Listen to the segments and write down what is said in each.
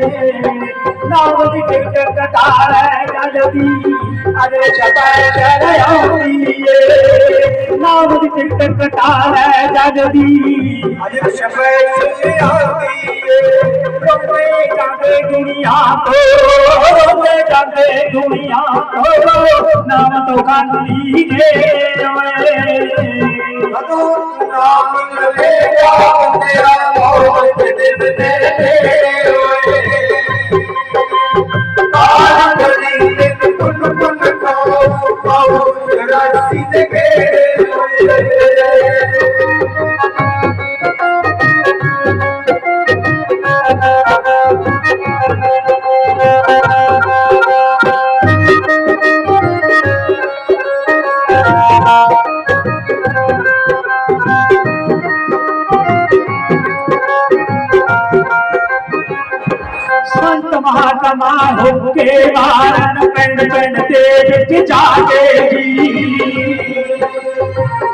ਨਾਮ ਦੀ ਟਿਕਟ ਕਟਾਲੇ ਜਲਦੀ ਅਜੇ ਛਪੈ ਚੜ ਆਉਂਦੀ ਏ ਨਾਮ ਦੀ ਟਿਕਟ ਕਟਾਲੇ ਜਲਦੀ ਅਜੇ ਸ਼ਫੇ ਸੇ ਆਉਂਦੀ ਏ ਰੋਂਦੇ ਜਾਂਦੇ ਦੁਨੀਆ ਤੋਂ ਰੋਂਦੇ ਜਾਂਦੇ ਦੁਨੀਆ ਤੋਂ। ਨਾਮ ਤੋਂ ਖਾਲੀ ਜੇ ਓਏ। ਤੂੰ ਨਾਮ ਲਵੇਂਗਾ ਬੰਦਿਆ ਮੌਤ ਦੇ ਦੇ संत महात्मा होके वारण पेंड पेंड तेज जागे जी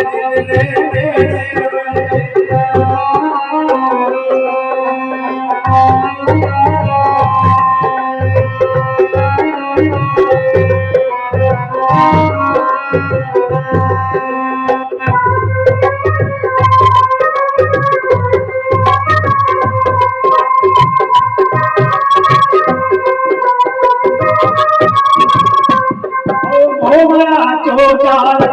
Oh, my God.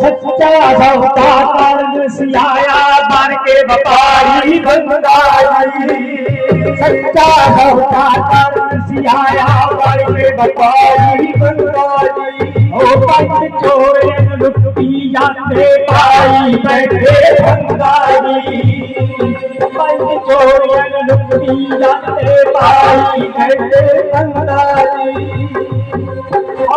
सच्चा सौदा कर्म सियाया बन के व्यापारी बंदाई। सच्चा सौदा कर्म सियाया बन के व्यापारी बंदाई। ओ पंच चोरे लुटी जाते पाई बैठे बंदाई। चोरियन लुटी जाते पाई घटे बंदाई।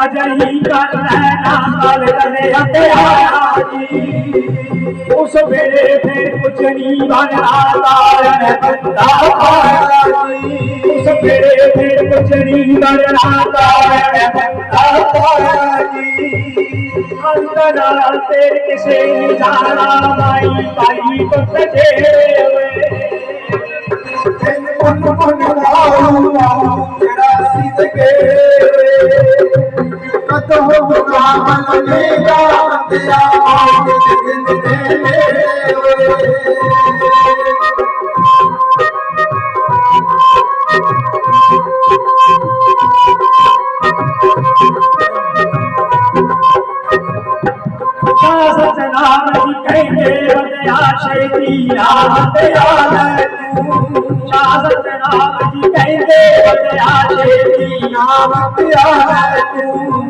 अजली का रहना लाल रने हथियारी उस मेरे फिर कुछ नहीं बनना लाल ने बंदा पाया उस मेरे फिर कुछ नहीं बनना लाल ने बंदा पाया अंदर तेरे किसे नहीं जाना माई पाई तो ब्राह्मण नेता जी कहेंगे आशय की याद शाह सतनाम जी कहेंगे आशय की याद तू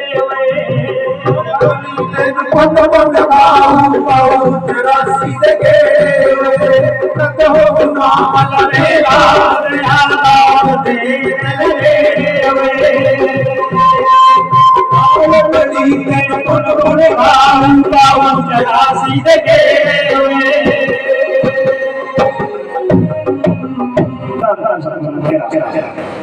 cuando con la bamba otra si de que te hago una mala nela de nada de la leve ahora me dice cuando con la bamba otra si de que Yeah, yeah, yeah.